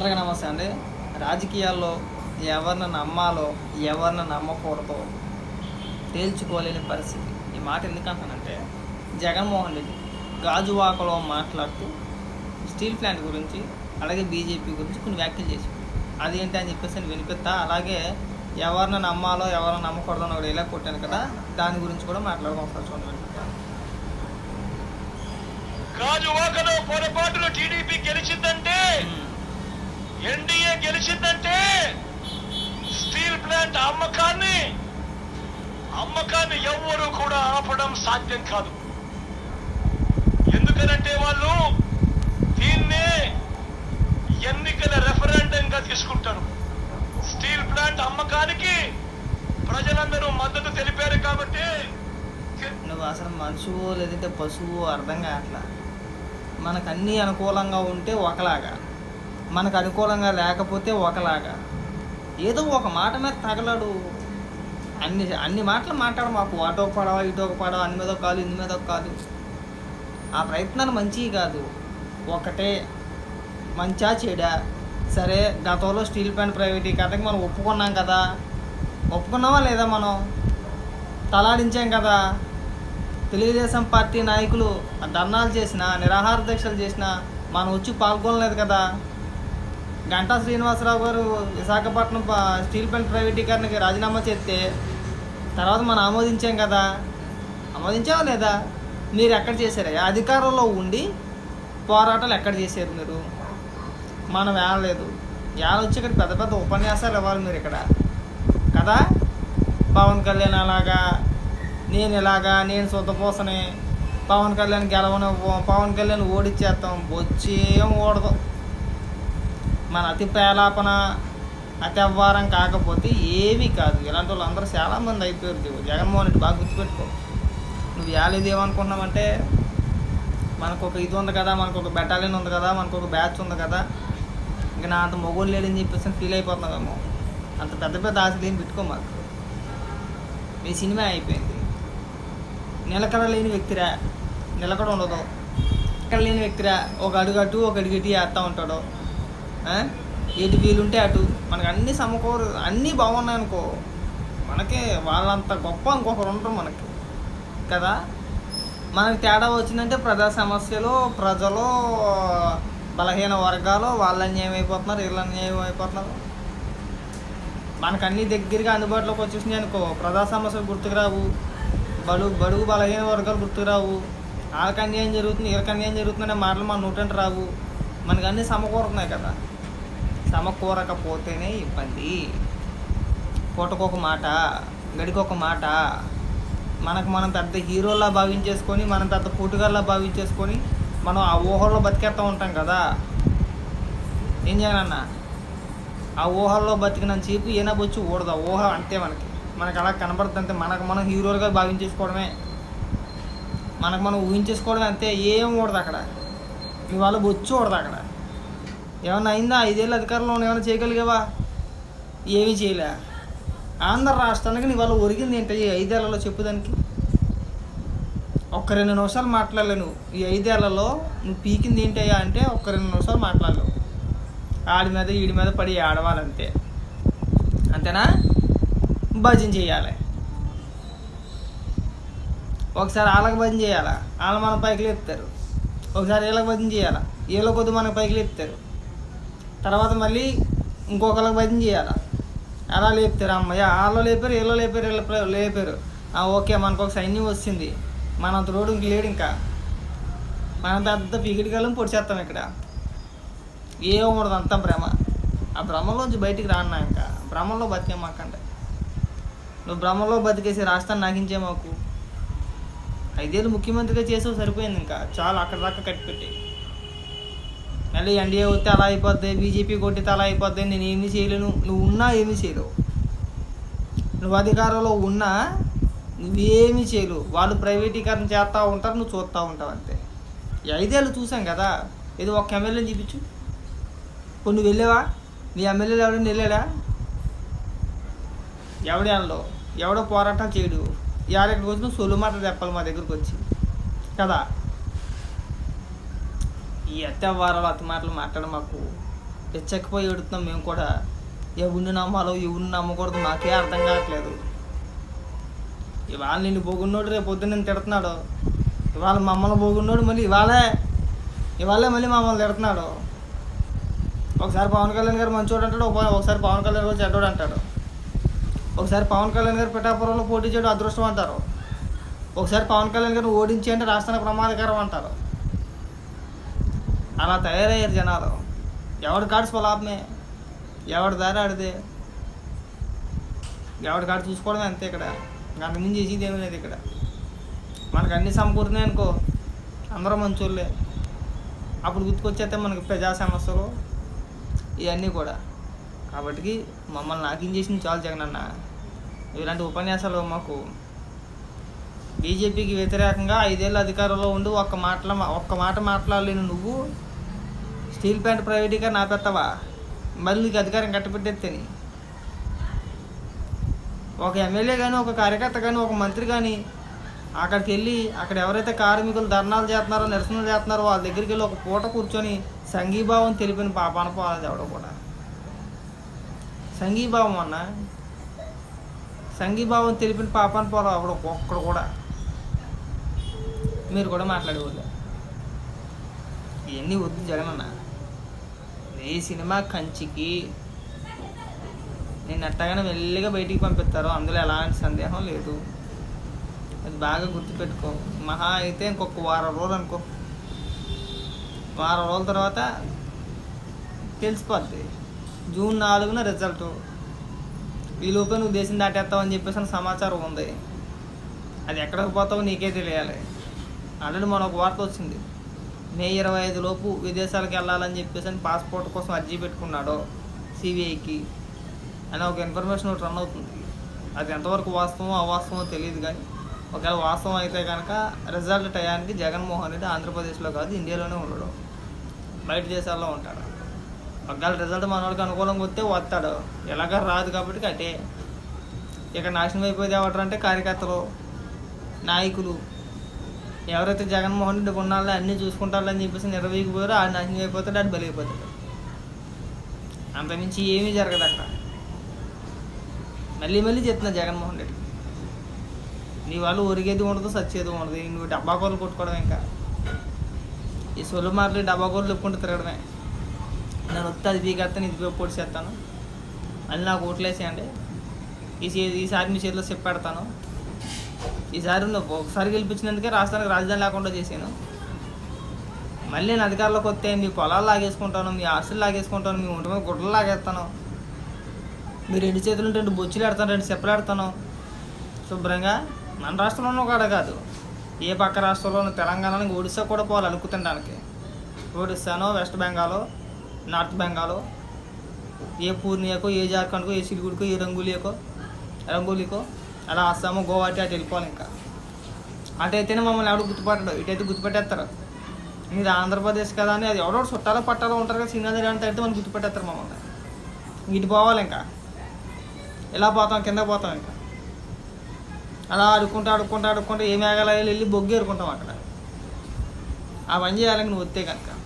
అందరికీ నమస్తే అండి. రాజకీయాల్లో ఎవరిని నమ్మాలో ఎవరిని నమ్మకూడదో తేల్చుకోలేని పరిస్థితి. ఈ మాట ఎందుకంటానంటే జగన్మోహన్ రెడ్డి గాజువాకలో మాట్లాడుతూ స్టీల్ ప్లాంట్ గురించి అలాగే బీజేపీ గురించి కొన్ని వ్యాఖ్యలు చేసి అదేంటి అని చెప్పేసి నేను వినిపిస్తా. అలాగే ఎవరిని నమ్మాలో ఎవరిని నమ్మకూడదో అని ఒకటి ఇలా కొట్టాను కదా దాని గురించి కూడా మాట్లాడుకోవాలి ఒకసారి చూడండి. గాజువాకలో పొరపాటున టీడీపీ గెలిచిందంటే. ఎన్డీఏ గెలిచిందంటే స్టీల్ ప్లాంట్ అమ్మకాన్ని అమ్మకాన్ని ఎవ్వరూ కూడా ఆపడం సాధ్యం కాదు. ఎందుకనంటే వాళ్ళు దీన్నే ఎన్నికల రెఫరెండంగా తీసుకుంటారు. స్టీల్ ప్లాంట్ అమ్మకానికి ప్రజలందరూ మద్దతు తెలిపారు కాబట్టి నువ్వు అసలు మనుషువు లేదంటే పశువు అర్థం కావట్లా? మనకు అన్నీ అనుకూలంగా ఉంటే ఒకలాగా. మనకు అనుకూలంగా లేకపోతే ఒకలాగా. ఏదో ఒక మాట మీద తగలడు. అన్ని అన్ని మాటలు మాట్లాడు మాకు అటో పడవ ఇటో ఒక పడవ అన్ని మీద కాదు ఇందు మీద కాదు. ఆ ప్రయత్నాలు మంచివి కాదు. ఒకటే మంచా చెడా. సరే గతంలో స్టీల్ ప్లాంట్ ప్రైవేటీకరణకి మనం ఒప్పుకున్నాం కదా. ఒప్పుకున్నామా లేదా మనం? తలాడించాం కదా. తెలుగుదేశం పార్టీ నాయకులు ధర్నాలు చేసిన నిరాహార దీక్షలు చేసిన మనం వచ్చి పాల్గొనలేదు కదా. గంటా శ్రీనివాసరావు గారు విశాఖపట్నం స్టీల్ ప్లాంట్ ప్రైవేటీకరణకి రాజీనామా చేస్తే తర్వాత మనం ఆమోదించాం కదా. ఆమోదించావా లేదా? మీరు ఎక్కడ చేశారు? అధికారంలో ఉండి పోరాటాలు ఎక్కడ చేశారు మీరు? మనం వేయలేదు వేళ వచ్చి ఇక్కడ పెద్ద పెద్ద ఉపన్యాసాలు ఇవ్వాలి మీరు ఇక్కడ. కదా? పవన్ కళ్యాణ్ అలాగా నేను ఇలాగా నేను సొంతపోసనే పవన్ కళ్యాణ్ గెలవను పవన్ కళ్యాణ్ ఓడిచ్చేస్తాం వచ్చేం ఓడదు. మన అతి పేలాపన అతి అవ్వారం కాకపోతే ఏమీ కాదు. ఇలాంటి వాళ్ళు అందరూ చాలామంది అయిపోయారు జీవ జగన్మోహన్ రెడ్డి బాగా గుర్తుపెట్టుకో. నువ్వు యాలేదు మనకు ఒక ఇది ఉంది కదా మనకు ఒక బెటాలియన్ ఉంది కదా మనకు ఒక బ్యాచ్ ఉంది కదా ఇంకా నా అంత మొగోళ్ళు లేడని చెప్పేసి ఫీల్ అయిపోతున్నామేమో అంత పెద్ద పెద్ద ఆశలు ఏం పెట్టుకో మాకు. మీ సినిమా అయిపోయింది. నిలకడ లేని వ్యక్తిరా? నిలకడ ఉండదు. ఇక్కడ లేని వ్యక్తిరా? ఒక అడుగు అటు ఒక అడుగు ఇటు వేస్తూ ఉంటాడు. ఎటు వీలుంటే అటు. మనకు అన్నీ సమకూరు అన్నీ బాగున్నాయి అనుకో మనకే వాళ్ళంత గొప్ప ఇంకొకరు ఉంటారు మనకి. కదా? మనకి తేడా వచ్చిందంటే ప్రజా సమస్యలు ప్రజలు బలహీన వర్గాలు వాళ్ళ అన్యాయం అయిపోతున్నారు వీళ్ళ అన్యాయం అయిపోతున్నారు. మనకు అన్ని దగ్గరగా అందుబాటులోకి వచ్చేసినాయి అనుకో ప్రజా సమస్యలు గుర్తుకురావు బడు బడుగు బలహీన వర్గాలు గుర్తుకురావు వాళ్ళకి అన్యాయం జరుగుతుంది వీళ్ళకి అన్యాయం జరుగుతుందనే మాటలు మన నూటంటే రావు. మనకు అన్నీ సమకూరుతున్నాయి కదా. సమకూరకపోతేనే ఇబ్బంది. పూటకొక మాట గడికొక మాట. మనకు మనం పెద్ద హీరోలా భావించేసుకొని మనం పెద్ద పోటుగాల్లా భావించేసుకొని మనం ఆ ఊహల్లో బతికేస్తూ ఉంటాం కదా. ఏం చేయాలన్నా? ఆ ఊహల్లో బతికినంత సేపు ఏనా ఊడదు. ఊహ అంతే మనకి. మనకు అలా కనబడుతుంది అంతే మనకు మనం హీరోలుగా భావించేసుకోవడమే. మనకు మనం ఊహించేసుకోవడమే అంతే. ఏం ఊడదు అక్కడ. ఇవాళ బొచ్చు చూడదు అక్కడ. ఏమన్నా అయిందా? ఐదేళ్ళు అధికారంలో ఉన్న ఏమైనా చేయగలిగావా? ఏమీ చేయలే. ఆంధ్ర రాష్ట్రానికి నీ వాళ్ళు ఒరిగింది ఏంటి ఈ ఐదేళ్ళలో చెప్పుదానికి ఒక్క రెండు నిమిషాలు మాట్లాడలేను నువ్వు. ఈ ఐదేళ్ళలో నువ్వు పీకింది ఏంటయ్యా అంటే ఒక్క రెండు నిమిషాలు మాట్లాడలేవు. ఆడి మీద ఈడి మీద పడి ఆడవాలంతే అంతేనా? భజన చేయాలి. ఒకసారి వాళ్ళకి భజన చేయాలా? వాళ్ళు మన పైకి లేపుతారు. ఒకసారి వీళ్ళకి భజన చేయాలా. వీళ్ళ కొద్ది మనకు పైకి లేపుతారు. తర్వాత మళ్ళీ ఇంకొకళ్ళకి భజన చేయాలా. అలా లేపుతారు అమ్మయ్య. వాళ్ళు లేపారు వీళ్ళు లేపారు వీళ్ళు లేపారు. ఆ, ఓకే మనకు ఒక సైన్యం వచ్చింది మనంత రోడ్డు ఇంక లేడు ఇంకా. మనం పెద్ద పిగిడి కాలం పొడిచేస్తాం ఇక్కడ. ఏమో ఉండదు అంతా భ్రమ. ఆ భ్రమలోంచి బయటికి రాన్నా ఇంకా. భ్రమంలో బతికే మాకంటే. నువ్వు భ్రమంలో బతికేసి రాష్ట్రాన్ని నాకించే మాకు. ఐదేళ్ళు ముఖ్యమంత్రిగా చేసావు సరిపోయింది ఇంకా. చాలా అక్కడ దాకా కట్టిపెట్టి మళ్ళీ ఎన్డీఏ వస్తే అలా అయిపోద్ది బీజేపీ కొట్టితే అలా అయిపోద్ది నేను ఏమీ చేయలేను. నువ్వు ఉన్నా ఏమీ చేయలేవు. నువ్వు అధికారంలో ఉన్నా నువ్వేమీ చేయలేవు. వాళ్ళు ప్రైవేటీకరణ చేస్తూ ఉంటారు నువ్వు చూస్తూ ఉంటావు అంతే. ఐదేళ్ళు చూసాం కదా ఏదో ఒక ఎమ్మెల్యేని చూపించు. ఇప్పుడు నువ్వు వెళ్ళావా? మీ ఎమ్మెల్యేలు ఎవరైనా వెళ్ళాడా? ఎవడే అనలో ఎవడో పోరాటం చేయడు. యారెక్కడికి వచ్చిన సొలు మాటలు చెప్పాలి మా దగ్గరకు వచ్చి. కదా? ఈ అత్యవారాలు అతి మాటలు మాట్లాడ మాకు పిచ్చెక్కిపోయి ఎడుతున్నాం మేము కూడా ఎవరిని నమ్మాలో ఎవరిని నమ్మకూడదు మాకే అర్థం కావట్లేదు. ఇవాళ నిన్ను పోగున్నోడు రేపు పొద్దున్న నేను తిడుతున్నాడు. ఇవాళ మమ్మల్ని పోగున్నోడు మళ్ళీ ఇవాళే. ఇవాళే మళ్ళీ మమ్మల్ని తిడుతున్నాడు. ఒకసారి పవన్ కళ్యాణ్ గారు మంచోడు అంటాడు ఒకసారి పవన్ కళ్యాణ్ గారు చెడ్డోడు అంటాడు ఒకసారి పవన్ కళ్యాణ్ గారు పిఠాపురంలో పోటీ చేయడం అదృష్టం అంటారు. ఒకసారి పవన్ కళ్యాణ్ గారిని ఓడించి అంటే రాష్ట్రానికి ప్రమాదకరం అంటారు. అలా తయారయ్యారు జనాలు. ఎవడి కాడు స్వలాభమే? ఎవడి దారి ఆడిదే? ఎవడి కాడు చూసుకోవడమే అంతే ఇక్కడ. అంతకుమించి చేసేది ఏమీ లేదు ఇక్కడ. మనకు అన్ని సమకూరుతున్నాయి అనుకో అందరూ మంచోళ్ళే. అప్పుడు గుర్తుకొచ్చేస్తే మనకి ప్రజా సమస్యలు ఇవన్నీ కూడా. కాబట్టి మమ్మల్ని నాకేం చేసింది చాలు జగన్ అన్న. ఇలాంటి ఉపన్యాసాలు మాకు బీజేపీకి వ్యతిరేకంగా ఐదేళ్ళు అధికారంలో ఉండి ఒక్క మాటల ఒక్క మాట మాట్లాడలేను నువ్వు. స్టీల్ ప్లాంట్ ప్రైవేటీగా నాపెత్తావా మళ్ళీ నీకు అధికారం కట్టబెట్టేత్తని ఒక ఎమ్మెల్యే కానీ ఒక కార్యకర్త కానీ ఒక మంత్రి కానీ అక్కడికి వెళ్ళి అక్కడ ఎవరైతే కార్మికులు ధర్నాలు చేస్తున్నారో నిరసనలు చేస్తున్నారో వాళ్ళ దగ్గరికి వెళ్ళి ఒక పూట కూర్చొని సంఘీభావం తెలిపిన పాపాన పోవాలి ఎవడో కూడా. సంఘీభావం అన్న. సంఘీభావం తెలిపిన పాపాన పోరా అప్పుడు ఒక్కడు కూడా. మీరు కూడా మాట్లాడేవాళ్ళు. ఇవన్నీ వద్దు జగనన్న ఏ ఈ సినిమా కంచికి నేను అట్టగానే మెల్లిగా బయటికి పంపిస్తారు. అందులో ఎలాంటి సందేహం లేదు. అది బాగా గుర్తుపెట్టుకో. మహా అయితే ఇంకొక వారం రోజులు అనుకో. వారం రోజుల తర్వాత తెలిసిపోద్ది. జూన్ నాలుగున రిజల్ట్. ఈ నువ్వు దేశం దాటేస్తావు అని చెప్పేసి అని సమాచారం ఉంది. అది ఎక్కడికి పోతావో నీకే తెలియాలి. ఆల్రెడీ మన ఒక వార్త వచ్చింది. మే ఇరవై ఐదు లోపు విదేశాలకు వెళ్ళాలని చెప్పేసి అని పాస్పోర్ట్ కోసం అర్జీ పెట్టుకున్నాడు సిబిఐకి. అని ఒక ఇన్ఫర్మేషన్ ఒకటి రన్ అవుతుంది. అది ఎంతవరకు వాస్తవమో అవాస్తవమో తెలియదు కానీ ఒకవేళ వాస్తవం అయితే కనుక రిజల్ట్ టయానికి జగన్మోహన్ రెడ్డి ఆంధ్రప్రదేశ్లో కాదు ఇండియాలోనే ఉండడు. బయట దేశాల్లో ఉంటాడు. ఒకవేళ రిజల్ట్ మన వాళ్ళకి అనుకూలంగా వస్తే వస్తాడు. ఎలాగ రాదు కాబట్టి అటే. ఇక నాశనం అయిపోయేది ఎవరు అంటే కార్యకర్తలు నాయకులు. ఎవరైతే జగన్మోహన్ రెడ్డి ఉన్నారో అన్నీ చూసుకుంటారని చెప్పేసి నిర్వహించిపోయారో ఆ నాశనం అయిపోతాడు ఆడు బలైపోతాడు అంతమించి ఏమీ జరగదు అక్కడ. మళ్ళీ మళ్ళీ చెప్తున్నా జగన్మోహన్ రెడ్డి. నీ వాళ్ళు ఒరిగేది ఉండదు సచ్చేది ఉండదు. నువ్వు డబ్బా కొట్టుకోవడం ఇంకా. ఈ సొల్లు మార్లు డబ్బా కోళ్ళు చెప్పుకుంటూ తిరగడమే. నేను వస్తే అది పీకేస్తాను ఇది పొడి చేస్తాను. మళ్ళీ నాకు ఓట్లేసేయండి. ఈ ఈసారి మీ చేతిలో చెప్పాడతాను ఈసారి నువ్వు ఒకసారి గెలిపించినందుకే రాష్ట్రానికి రాజధాని లేకుండా చేశాను. మళ్ళీ నేను అధికారంలోకి వస్తే మీ పొలాలు లాగేసుకుంటాను మీ ఆస్తులు లాగేసుకుంటాను మీ ఒంటి మీద గుడ్డలు లాగేస్తాను. మీ రెండు చేతులు రెండు బొచ్చులు ఆడతాను రెండు చెప్పులు ఆడతాను శుభ్రంగా. మన రాష్ట్రంలోనూ కూడా కాదు. ఏ పక్క రాష్ట్రంలోనూ తెలంగాణలో ఒడిశా కూడా పోవాలి అలుక్కుతినడానికి ఒడిస్సానో వెస్ట్ బెంగాలో నార్త్ బెంగాల్ ఏ పూర్ణియాకో ఏ జార్ఖండ్కో ఏ సిలిగుడికో ఏ రంగూలియకో రంగూలికో అలా అస్సాము గోవాటి అటు వెళ్ళిపోవాలి ఇంకా. అటు అయితేనే మమ్మల్ని ఎవడు గుర్తుపట్టడు ఇటైతే గుర్తుపెట్టేస్తారు. మీరు ఆంధ్రప్రదేశ్ కదా అని అది ఎవడో చుట్టాలో పట్టాలో ఉంటారు కదా సినిమా అంటే అయితే మనం గుర్తుపెట్టేస్తారు మమ్మల్ని. ఇటు పోవాలి ఇంకా. ఇలా పోతాం కింద పోతాం ఇంకా. అలా ఆడుకుంటూ ఆడుకుంటూ ఆడుకుంటూ ఏ మేఘాలయాలు వెళ్ళి బొగ్గి ఏరుకుంటాం అక్కడ. ఆ పని చేయాలని నువ్వు వస్తే కనుక.